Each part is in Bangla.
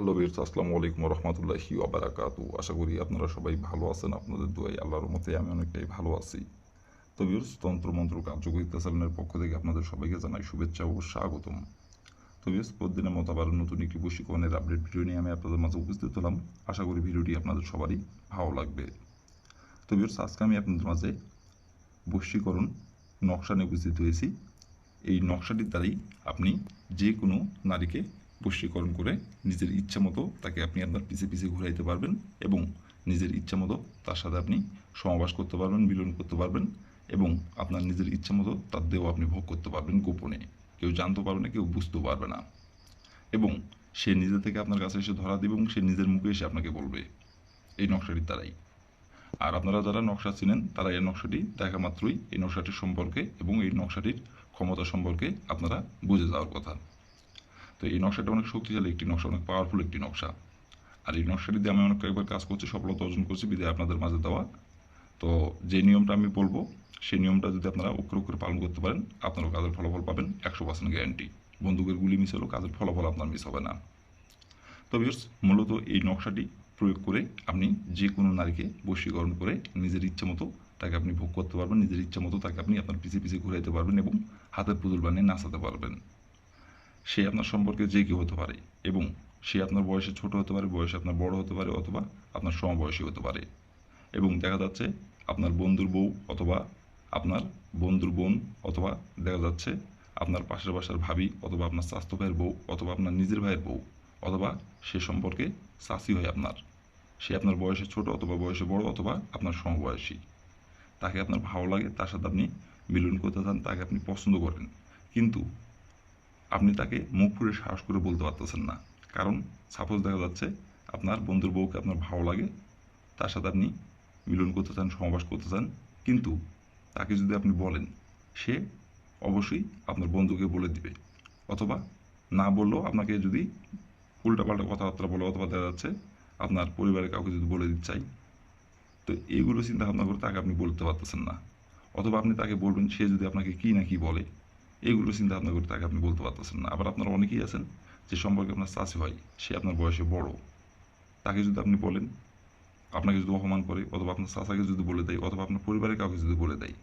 হ্যালো বীর আসসালামু আলাইকুম রহমতুল্লাহি ওবারাকাতু আশা করি আপনারা সবাই ভালো আছেন, আপনাদের দোয়াই আল্লাহর মতে আমি অনেকটাই ভালো আছি। তো বীর তন্ত্রমন্ত্র কার্যকরিতা চ্যানেলের পক্ষ থেকে আপনাদের সবাইকে জানাই শুভেচ্ছা ও স্বাগতম। তো বীর প্রতিদিনের মতো আবার নতুন একটি বশীকরণের আপডেট ভিডিও নিয়ে আমি আপনাদের মাঝে উপস্থিত হলাম। আশা করি ভিডিওটি আপনাদের সবারই ভালো লাগবে। তো বীর আজকে আমি আপনাদের মাঝে বশীকরণ নকশা নিয়ে উপস্থিত হয়েছি। এই নকশাটির দ্বারাই আপনি যে কোনো নারীকে বশীকরণ করে নিজের ইচ্ছা মতো তাকে আপনি আপনার পিছে পিছে ঘুরাইতে পারবেন এবং নিজের ইচ্ছা মতো তার সাথে আপনি সমাবাস করতে পারবেন, মিলন করতে পারবেন এবং আপনার নিজের ইচ্ছা মতো তার দেহ আপনি ভোগ করতে পারবেন গোপনে। কেউ জানতে পারবে না, কেউ বুঝতেও পারবে না। এবং সে নিজে থেকে আপনার কাছে এসে ধরা দেবে এবং সে নিজের মুখে এসে আপনাকে বলবে। এই নকশাটির দ্বারাই আর আপনারা যারা নকশা চিনেন তারা এই নকশাটি দেখা মাত্রই। এই নকশাটির সম্পর্কে এবং এই নকশাটির ক্ষমতা সম্পর্কে আপনারা বুঝে যাওয়ার কথা। তো এই নকশাটা অনেক শক্তিশালী একটি নকশা, অনেক পাওয়ারফুল একটি নকশা। আর এই নকশাটি দিয়ে আমি অনেক কয়েকবার কাজ করছি, সফলতা অর্জন করছি বিদায় আপনাদের মাঝে দেওয়া। তো যে নিয়মটা আমি বলব, সেই নিয়মটা যদি আপনারা অক্ষর অক্ষরে পালন করতে পারেন, আপনারাও কাজের ফলাফল পাবেন একশো পার্সেন্ট গ্যারান্টি বন্দুকের গুলি মিস হলেও কাজের ফলাফল আপনার মিস হবে না। তো ভিউয়ার্স মূলত এই নকশাটি প্রয়োগ করে আপনি যে কোনো নারীকে বশীকরণ করে নিজের ইচ্ছে মতো তাকে আপনি ভোগ করতে পারবেন, নিজের ইচ্ছে মতো তাকে আপনি আপনার পিছিয়ে পিছিয়ে ঘুরাইতে পারবেন এবং হাতের পুতুল বানিয়ে নাচাতে পারবেন। সে আপনার সম্পর্কে যে কেউ হতে পারে এবং সে আপনার বয়সে ছোট হতে পারে, বয়সে আপনার বড় হতে পারে অথবা আপনার সমবয়সী হতে পারে। এবং দেখা যাচ্ছে আপনার বন্ধুর বউ অথবা আপনার বন্ধুর বোন অথবা দেখা যাচ্ছে আপনার পাশের বাসার ভাবি অথবা আপনার স্বাস্থ্য ভাইয়ের বউ অথবা আপনার নিজের ভাইয়ের বউ অথবা সে সম্পর্কে চাষি হয় আপনার। সে আপনার বয়সে ছোট অথবা বয়সে বড় অথবা আপনার সমবয়সী। তাকে আপনার ভালো লাগে, তার সাথে আপনি মিলন করতে চান, তাকে আপনি পছন্দ করেন। কিন্তু আপনি তাকে মুখ ফুটে সাহস করে বলতে পারতেছেন না। কারণ সাপোজ দেখা যাচ্ছে আপনার বন্ধুর বউকে আপনার ভালো লাগে, তার সাথে আপনি মিলন করতে চান সমাবাস করতে চান, কিন্তু তাকে যদি আপনি বলেন, সে অবশ্যই আপনার বন্ধুকে বলে দিবে। অথবা না বললেও আপনাকে যদি উল্টাপাল্টা কথাবার্তা বলে, অথবা দেখা যাচ্ছে আপনার পরিবারের কাউকে যদি বলে দিতে চাই তো এইগুলো চিন্তা ভাবনা করে তাকে আপনি বলতে পারতেছেন না। অথবা আপনি তাকে বলবেন, সে যদি আপনাকে কী না কী বলে এইগুলো চিন্তা ভাবনা করে তাকে আপনি বলতে পারতেছেন না। আবার আপনারা অনেকেই আছেন যে সম্পর্কে আপনার চাষি হয়, সে আপনার বয়সে বড়। তাকে যদি আপনি বলেন, আপনাকে যদি অপমান করে, অথবা আপনার চাচাকে যদি বলে দেয়, অথবা আপনার পরিবারের কাউকে যদি বলে দেয়,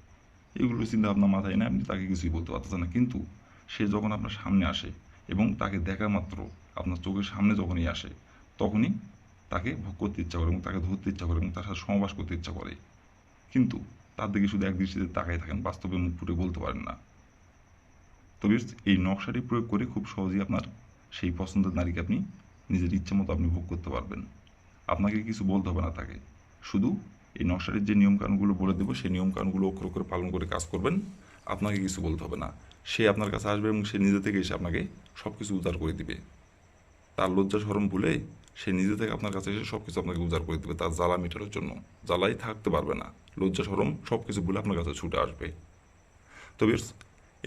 এগুলো চিন্তা আপনার মাথায় না আপনি তাকে কিছুই বলতে পারতেছেন না। কিন্তু সে যখন আপনার সামনে আসে এবং তাকে দেখা মাত্র আপনার চোখের সামনে যখনই আসে, তখনই তাকে ভোগ করতে ইচ্ছা করে এবং তাকে ধরতে ইচ্ছা করে এবং তার সাথে সমবাস করতে ইচ্ছা করে। কিন্তু তার দিকে শুধু এক দৃষ্টিতে তাকাই থাকেন, বাস্তবে মুখ ফুটে বলতে পারেন না। তবে এই নকশাটি প্রয়োগ করে খুব সহজেই আপনার সেই পছন্দের নারীকে আপনি নিজের ইচ্ছে মতো আপনি ভোগ করতে পারবেন। আপনাকে কিছু বলতে হবে না তাকে। শুধু এই নকশাটির যে নিয়মকানুনগুলো বলে দেবো, সেই নিয়মকানুনগুলো অক্ষর করে পালন করে কাজ করবেন। আপনাকে কিছু বলতে হবে না। সে আপনার কাছে আসবে এবং সে নিজে থেকে এসে আপনাকে সব কিছু উদ্ধার করে দিবে। তার লজ্জা সরম ভুলে সে নিজে থেকে আপনার কাছে এসে সব কিছু আপনাকে উদ্ধার করে দেবে তার জ্বালা মেটানোর জন্য। জ্বালাই থাকতে পারবে না। লজ্জা সরম সব কিছু ভুলে আপনার কাছে ছুটে আসবে। তবে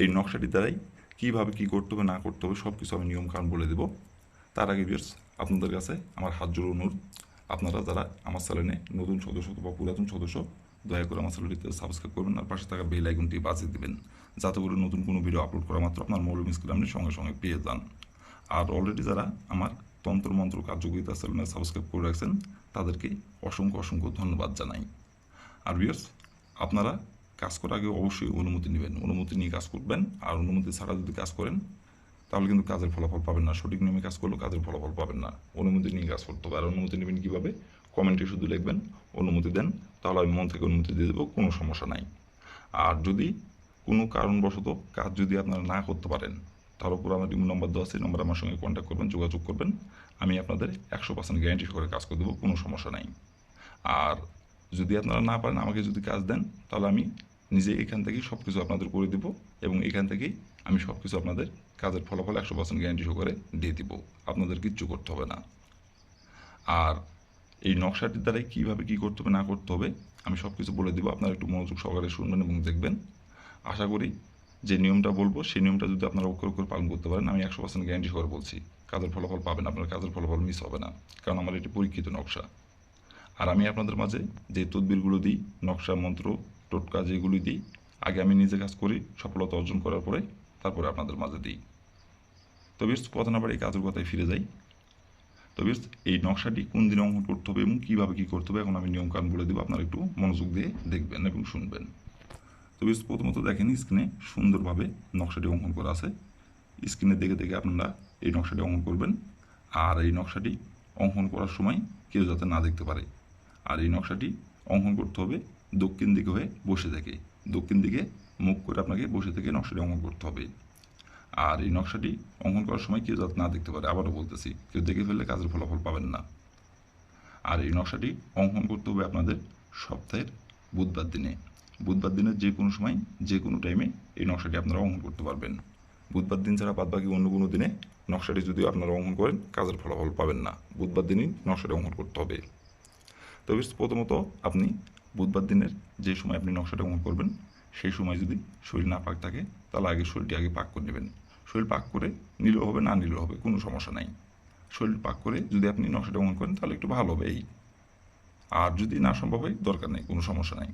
এই নকশাটির দ্বারাই কীভাবে কী করতে হবে, না করতে হবে সব কিছু আমি নিয়মকানুন বলে দেবো। তার আগে বিয়ার্স আপনাদের কাছে আমার হাত জোড়ো অনুরোধ। আপনারা যারা আমার চ্যানেলে নতুন সদস্য বা পুরাতন সদস্য, দয়া করে আমার চ্যানেলটিতে সাবস্ক্রাইব করবেন আর পাশে থাকা বেল আইকনটি বাজিয়ে দেবেন, যাতে করে নতুন কোনো ভিডিও আপলোড করা মাত্র আপনার মৌলম স্ক্রিন আপনি সঙ্গে সঙ্গে পেয়ে যান। আর অলরেডি যারা আমার তন্ত্রমন্ত্র কার্যকরিতা চ্যানেলে সাবস্ক্রাইব করে রাখছেন, তাদেরকে অসংখ্য অসংখ্য ধন্যবাদ জানাই। আর বিয়ার্স আপনারা কাজ করার আগে অবশ্যই অনুমতি নেবেন। অনুমতি নিয়ে কাজ করবেন আর অনুমতি ছাড়া যদি কাজ করেন, তাহলে কিন্তু কাজের ফলাফল পাবেন না। সঠিক নিয়মে কাজ করলেও কাজের ফলাফল পাবেন না। অনুমতি নিয়ে কাজ করতে হবে। আর অনুমতি নেবেন কীভাবে? কমেন্টে শুধু লিখবেন, অনুমতি দেন, তাহলে আমি মন থেকে অনুমতি দিয়ে দেবো, কোনো সমস্যা নাই। আর যদি কোনো কারণবশত কাজ যদি আপনারা না করতে পারেন তার উপর আমার ইমো নম্বর দেওয়া আছে নম্বর আমার সঙ্গে কন্ট্যাক্ট করবেন, যোগাযোগ করবেন। আমি আপনাদের একশো পার্সেন্ট গ্যারান্টি করে কাজ করে দেবো, কোনো সমস্যা নাই। আর যদি আপনারা না পারেন, আমাকে যদি কাজ দেন, তাহলে আমি নিজে এখান থেকেই সব কিছু আপনাদের করে দেবো এবং এখান থেকেই আমি সব কিছু আপনাদের কাজের ফলাফল একশো পার্সেন্ট গ্যারান্টি সহকারে দিয়ে দিব। আপনাদের কিচ্ছু করতে হবে না। আর এই নকশাটির দ্বারাই কীভাবে কী করতে হবে, না করতে হবে, আমি সব কিছু বলে দেবো। আপনারা একটু মনোযোগ সহকারে শুনবেন এবং দেখবেন। আশা করি যে নিয়মটা বলব, সেই নিয়মটা যদি আপনারা অক্ষর অক্ষর পালন করতে পারেন, আমি একশো পার্সেন্ট গ্যারান্টি সহকারে বলছি। কাজের ফলাফল পাবেন, আপনার কাজের ফলাফল মিস হবে না, কারণ আমার এটি পরীক্ষিত নকশা। আর আমি আপনাদের মাঝে যে তদবিরগুলো দিই, নকশা, মন্ত্র টোটকা যেগুলি দিই। আগে আমি নিজে কাজ করি, সফলতা অর্জন করার পরে তারপরে আপনাদের মাঝে দিই। তবে কথা না এই কাজের কথায় ফিরে যাই। তো এই নকশাটি কোন দিনে অঙ্কন করতে হবে এবং কীভাবে কী করতে হবে, এখন আমি নিয়মকানুন বলে দেবো, আপনারা একটু মনোযোগ দিয়ে দেখবেন এবং শুনবেন। তবে প্রথমত দেখেন স্ক্রিনে সুন্দরভাবে নকশাটি অঙ্কন করা আছে। স্ক্রিনে দেখে দেখে আপনারা এই নকশাটি অঙ্কন করবেন। আর এই নকশাটি অঙ্কন করার সময় কেউ যাতে না দেখতে পারে, আর এই নকশাটি অঙ্কন করতে হবে দক্ষিণ দিকে হয়ে বসে থেকে। দক্ষিণ দিকে মুখ করে আপনাকে বসে থেকে নকশাটি অঙ্কন করতে হবে। আর এই নকশাটি অঙ্কন করার সময় কেউ যাতে না দেখতে পারে, আবারও বলতেছি, কেউ দেখে ফেললে কাজের ফলাফল পাবেন না। আর এই নকশাটি অঙ্কন করতে হবে আপনাদের সপ্তাহের বুধবার দিনে। বুধবার দিনের যে কোনো সময়, যে কোনো টাইমে এই নকশাটি আপনারা অঙ্কন করতে পারবেন। বুধবার দিন ছাড়া বাদবাকি অন্য কোনো দিনে নকশাটি যদি আপনারা অঙ্কন করেন, কাজের ফলাফল পাবেন না। বুধবার দিনই নকশাটি অঙ্কন করতে হবে। তবে প্রথমত আপনি বুধবার দিনের যে সময় আপনি নকশাটা অঙ্কন করবেন, সেই সময় যদি শরীর না পাক থাকে, তাহলে আগে শরীরটি আগে পাক করে নেবেন। শরীর পাক করে নিলেও হবে, না নিলেও হবে, কোনো সমস্যা নাই। শরীর পাক করে যদি আপনি নকশাটা অঙ্কন করেন, তাহলে একটু ভালো হবে এই। আর যদি না সম্ভব হয়, দরকার নেই, কোনো সমস্যা নাই।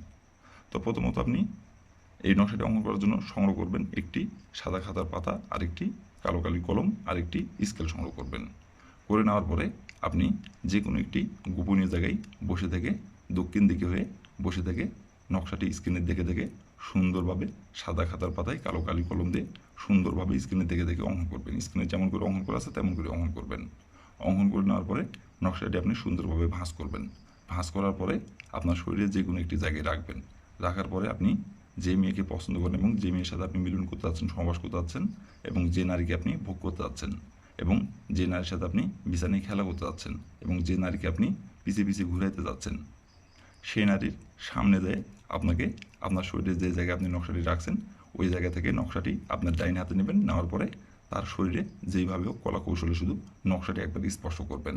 তো প্রথমত আপনি এই নকশাটি অঙ্কন করার জন্য সংগ্রহ করবেন একটি সাদা খাতার পাতা, আরেকটি কালো কালি কলম, আরেকটি স্কেল সংগ্রহ করবেন। করে নেওয়ার পরে আপনি যে কোনো একটি গোপনীয় জায়গায় বসে থেকে দক্ষিণ দিকে হয়ে বসে থেকে নকশাটি স্ক্রিনের দেখে দেখে সুন্দরভাবে সাদা খাতার পাতায় কালো কালি কলম দিয়ে সুন্দরভাবে স্ক্রিনের দেখে দেখে অঙ্কন করবেন। স্ক্রিনে যেমন করে অঙ্কন করা আছে, তেমন করে অঙ্কন করবেন। অঙ্কন করে নেওয়ার পরে নকশাটি আপনি সুন্দরভাবে ভাঁজ করবেন। ভাঁজ করার পরে আপনার শরীরে যে কোনো একটি জায়গায় রাখবেন। রাখার পরে আপনি যে মেয়েকে পছন্দ করেন এবং যে মেয়ের সাথে আপনি মিলন করতে যাচ্ছেন সহবাস করতে যাচ্ছেন এবং যে নারীকে আপনি ভোগ করতে যাচ্ছেন এবং যে নারীর সাথে আপনি বিছানায় খেলা করতে যাচ্ছেন এবং যে নারীকে আপনি পিছিয়ে পিছিয়ে ঘুরাইতে যাচ্ছেন সেই নারীর সামনে দেয় আপনাকে আপনার শরীরে যে জায়গায় আপনি নকশাটি রাখছেন, ওই জায়গা থেকে নকশাটি আপনার ডাইন হাতে নেবেন, নেওয়ার পরে তার শরীরে যেইভাবে হোক কলা কৌশলে শুধু নকশাটি একবার স্পর্শ করবেন।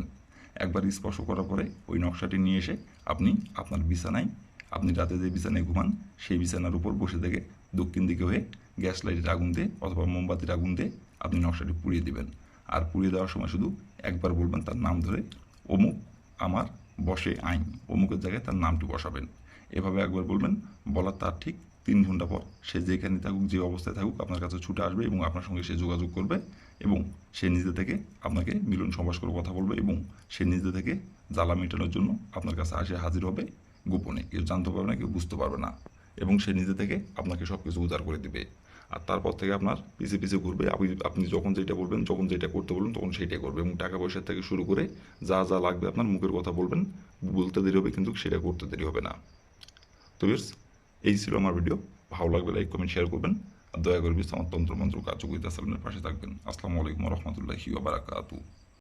একবার স্পর্শ করার পরে ওই নকশাটি নিয়ে এসে আপনি আপনার বিছানায়, আপনি রাতে যে বিছানায় ঘুমান, সেই বিছানার উপর বসে থেকে দক্ষিণ দিকে হয়ে গ্যাস লাইটের আগুন দিয়ে অথবা মোমবাতির আগুন দিয়ে আপনি নকশাটি পুড়িয়ে দিবেন। আর পুড়িয়ে দেওয়ার সময় শুধু একবার বলবেন তার নাম ধরে, অমুক আমার বসে আইন অমুকের জায়গায় তার নামটি বসাবেন। এভাবে একবার বলবেন, বলার তার ঠিক তিন ঘণ্টা পর। সে যেখানে থাকুক, যে অবস্থায় থাকুক, আপনার কাছে ছুটে আসবে এবং আপনার সঙ্গে সে যোগাযোগ করবে এবং সে নিজে থেকে আপনাকে মিলন সমাস করে কথা বলবে এবং সে নিজে থেকে জ্বালা মেটানোর জন্য আপনার কাছে আসে হাজির হবে গোপনে। কেউ জানতে পারবে না, কেউ বুঝতে পারবে না। এবং সে নিজে থেকে আপনাকে সব কিছু উদ্ধার করে দিবে। আর তারপর থেকে আপনার পিছিয়ে পিছিয়ে ঘুরবে। আপনি আপনি যখন যেটা বলবেন যখন যেটা করতে বলবেন তখন সেটাই করবে এবং টাকা পয়সা থেকে শুরু করে যা যা লাগবে আপনার মুখের কথা বলবেন বলতে দেরি হবে কিন্তু সেটা করতে দেরি হবে না। তো বিয়ার্স, এই ছিল আমার ভিডিও ভালো লাগবে লাইক কমেন্ট শেয়ার করবেন। আর দয়া করে বিশ আমার তন্ত্র মন্ত্র কার্যকরিতা সালামের পাশে থাকবেন। আসসালামু আলাইকুম রহমতুল্লাহি বারাকাতু